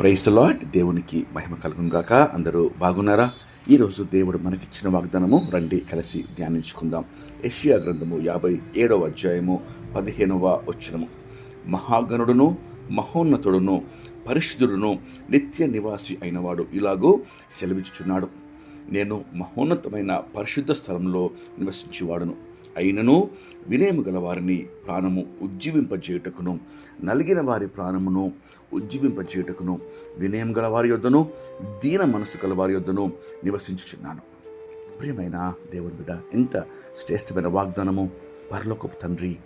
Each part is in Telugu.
ప్రైస్ లాట్ దేవునికి మహిమ కలుగుగాక అందరూ బాగున్నారా? ఈరోజు దేవుడు మనకిచ్చిన వాగ్దానము రండి కలిసి ధ్యానించుకుందాం. ఏషియా గ్రంథము యాభై ఏడవ అధ్యాయము పదిహేనవ వచ్చినము మహాగణుడును మహోన్నతుడును పరిశుద్ధుడును నిత్య నివాసి అయినవాడు ఇలాగూ సెలవిచ్చుచున్నాడు. నేను మహోన్నతమైన పరిశుద్ధ స్థలంలో నివసించేవాడును. అయినను వినయము గల వారిని ప్రాణము ఉజ్జీవింపజేయుటకును నలిగిన వారి ప్రాణమును ఉజ్జీవింపజేయుటకును వినయం గల వారి యొద్దను దీన మనసు గల వారి యొద్దను నివసించుచున్నాను. ప్రియమైన దేవుని బిడ్డ ఇంత శ్రేష్టమైన వాగ్దానము పరలోకపు తండ్రి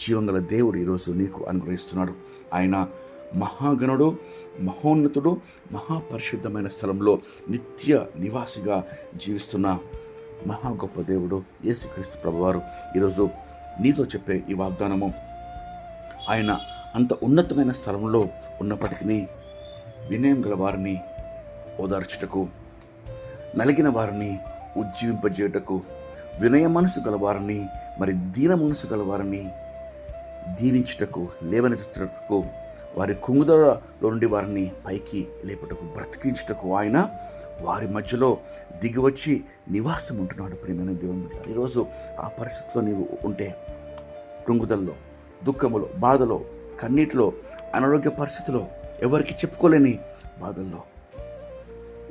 జీవంగల దేవుడు ఈరోజు నీకు అనుగ్రహిస్తున్నాడు. ఆయన మహాగణుడు మహోన్నతుడు మహాపరిశుద్ధమైన స్థలంలో నిత్య నివాసిగా జీవిస్తున్న మహా గొప్ప దేవుడు యేసుక్రీస్తు ప్రభువారు. ఈరోజు నీతో చెప్పే ఈ వాగ్దానము ఆయన అంత ఉన్నతమైన స్థలంలో ఉన్నప్పటికీ వినయం గల వారిని ఓదార్చుటకు నలిగిన వారిని ఉజ్జీవింపజేయుటకు వినయ మనసు గల వారిని మరి దీన మనసు గల వారిని దీవించుటకు లేవనెత్తుటకు వారి కుంగుదలలో నుండి వారిని పైకి లేపుటకు బ్రతికించుటకు ఆయన వారి మధ్యలో దిగివచ్చి నివాసం ఉంటున్నాడు ప్రేమైన దేవుని ఈరోజు ఆ పరిస్థితిలో నీవు ఉంటే కృంగుదల్లో దుఃఖములో బాధలో కన్నీటిలో అనారోగ్య పరిస్థితిలో ఎవరికి చెప్పుకోలేని బాధల్లో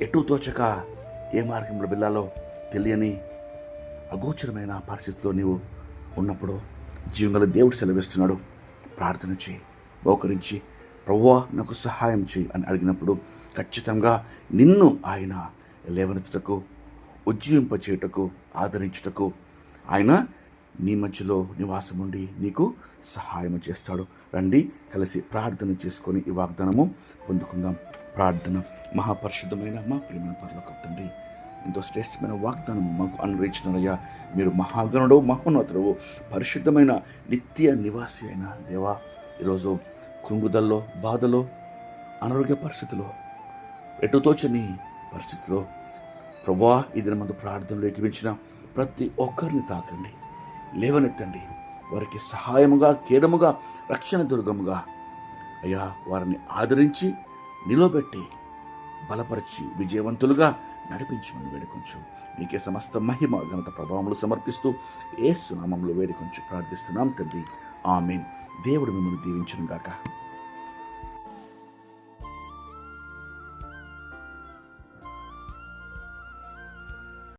ఎటు తోచక ఏ మార్గంలో వెళ్ళాలో తెలియని అగోచరమైన పరిస్థితిలో నీవు ఉన్నప్పుడు జీవంగల దేవుడు సెలవిస్తున్నాడు. ప్రార్థన చేయి మోకరించి ప్రవ్వా నాకు సహాయం చేయి అని అడిగినప్పుడు ఖచ్చితంగా నిన్ను ఆయన లేవనెత్తుటకు ఉజ్జీవింపచేయుటకు ఆదరించుటకు ఆయన నీ మధ్యలో నివాసం ఉండి నీకు సహాయం చేస్తాడు. రండి కలిసి ప్రార్థన చేసుకొని ఈ వాగ్దానము పొందుకుందాం. ప్రార్థన మహాపరిశుద్ధమైన మా ప్రియమైన పరలోక తండ్రి ఎంతో శ్రేష్టమైన వాగ్దానం మాకు అనుగ్రహించినయ్యా. మీరు మహాగణుడు మహోన్నతుడు పరిశుద్ధమైన నిత్య నివాసి అయిన దేవా. ఈరోజు కృంగుదల్లో బాధలో అనారోగ్య పరిస్థితిలో ఎటుతోచని పరిస్థితిలో ప్రభా ఇది మందు ప్రార్థనలు ఎక్కిపించిన ప్రతి ఒక్కరిని తాకండి లేవనెత్తండి వారికి సహాయముగా కేడముగా రక్షణ దుర్గముగా అయ్యా వారిని ఆదరించి నిలబెట్టి బలపరిచి విజయవంతులుగా నడిపించమని వేడుకొంచు. నీకే సమస్త మహిమ ఘనత ప్రభావములు సమర్పిస్తూ ఏ సునామంలో వేడుకొంచు ప్రార్థిస్తున్నాం తండ్రి. ఆమెన్. దేవుడు మిమ్మల్ని దీవించను గాక